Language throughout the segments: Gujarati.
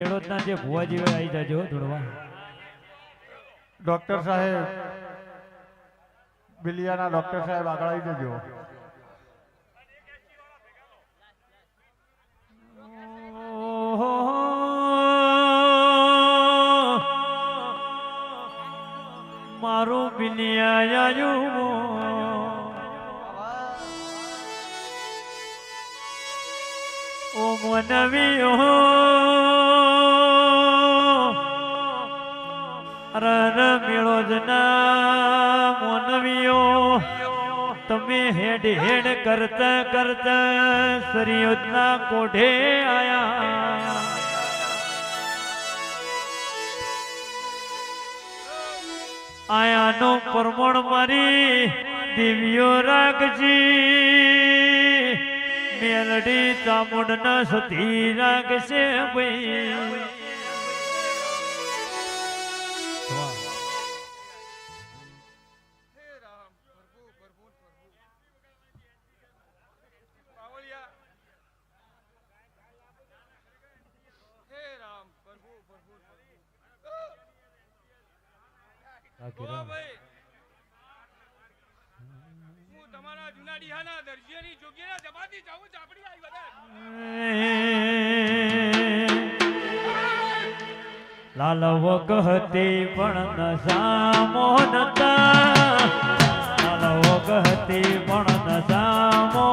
ખેડૂતના જે ભુવાજી આવી જાજો ધોળવા ડોક્ટર સાહેબ બિલિયાના ડોક્ટર સાહેબ આગળ આવી જજો. મારું બિલિયા ઓ મનવી હો! રર મેળો જના મોનવીઓ. તમે હેડ હેડ કરતા કરતા સરિયોતના કોઢે આયા. આયાનો પરમણ મારી દેવીઓ રાખજી. મેલડી ચામુંડ ન સતી રાખશે ભાઈ. હું તમારા જૂના ડીહાના દરજીની જોગીના જમાતી જાઉં ચાપડી આવી બધા લાલ વગહતી પણ ન સામો નતા. લાલ વગહતી પણ ન સામો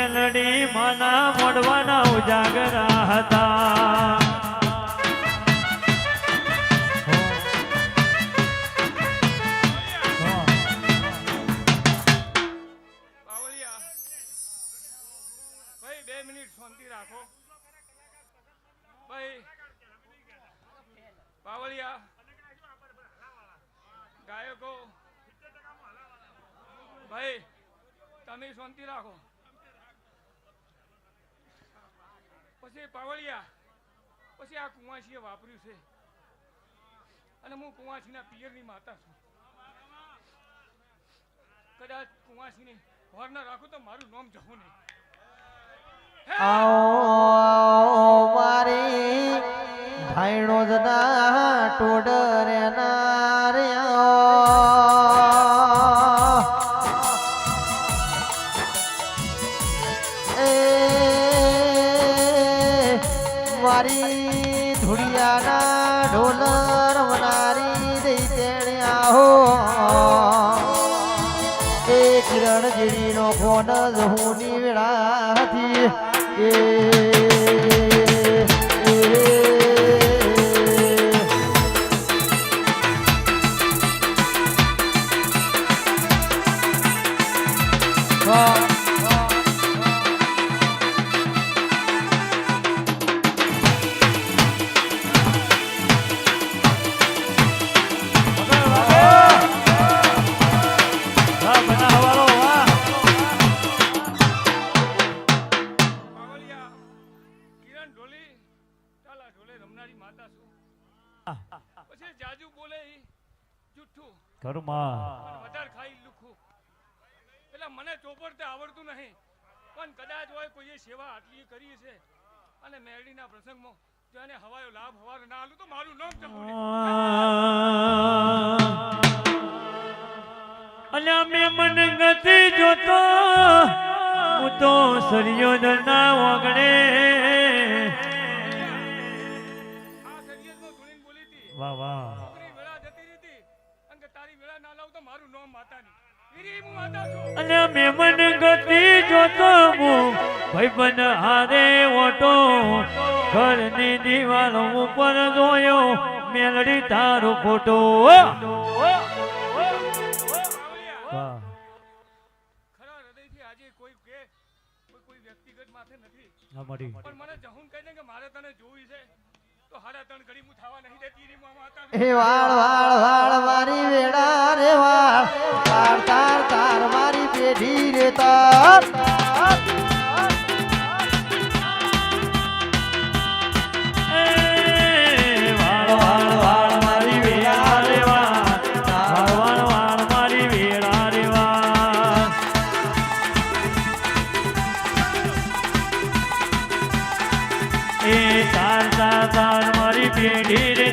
મેલડી મના મોડવાના ઉજાગરા હતા. બાવળિયા ગાયકો ભાઈ તમે શાંતિ રાખો. પછી પાવળિયા, પછી આ કુંવાસીએ વાપર્યું છે. અને હું કુંવાસીના પિયરની માતા છું. કદાચ કુંવાસીની હોર ના રાખું તો મારું નામ જવું નહીં. મારી ભાઈનો જના ટોડરે ના રે એ મારી ધુડિયાના ઢોલર વનારી દઈ તેણે આહો. એ કિરણ જીડીનો ફોન જ હુંની વેળાથી એ એ, રમનારી છું પછી જાજુ બોલે જુઠ્ઠું. ઘરમાં વધારે ખાઈ લુખું. એટલે મને ચોપડતે આવડતું નહીં. પણ કદાચ હોય કોઈએ સેવા આટલી કરી છે અને મેરડીના પ્રસંગમાં જો એને હવાયો લાભ હવારો ના આલું તો મારું નામ ચકુડી અલ્યા મેં મન નથી જોતો. હું તો સરિયોદના વગડે આ છું. વાહ મેં મેમન ગતિ જોતો હું. ભાઈબંધ હારે ઓટો. ઘરની દિવાલ ઉપર જોયો. મેલડી તારો ફોટો. વાહ. પણ મને જહુન કે મારે તને જોવી છે. એ વાળ વાળ વાળ, મારી વેડા રે વાળ. તાર તાર તાર, મારી પેઢી રે તાર. એ તાર તાર મારી પેઢી રે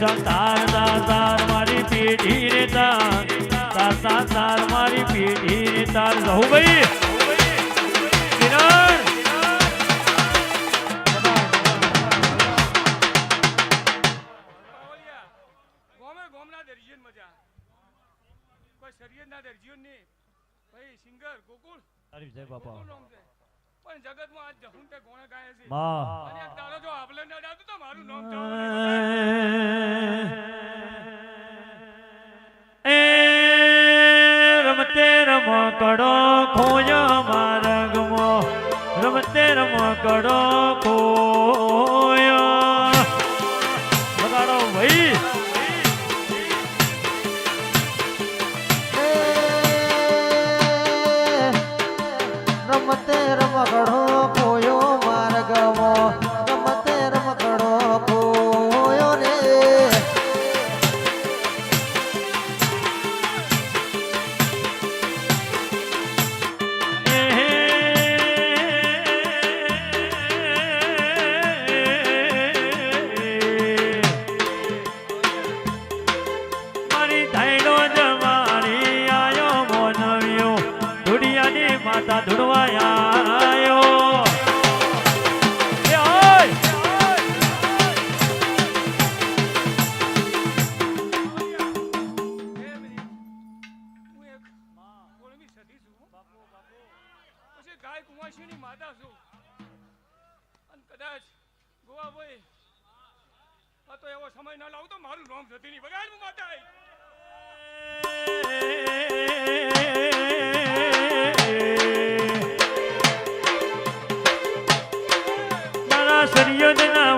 એ તાર તાર તાર મારી પેઢી રે તાર. તાર તાર તાર મારી પેઢી રે તાર. રહુ ભાઈ. કિરણ. દરજીઓ સિંગર ગોકુળ. તારી જય બાપા. પણ જગતમાં આજ જહું તે કોણે ગાય છે. અને એક તારો જો આપલે ન ડાતું તો મારું નામ જવાનું એ રમતે રમકડો ખોયો માર્ગમો રમતે રમકડો ખોયો કદાચ ગોવા ભાઈ આ તો એવો સમય ના લાવતો, મારું નામ જતી નહીં બગાડ માતા મારા સરિયદ ના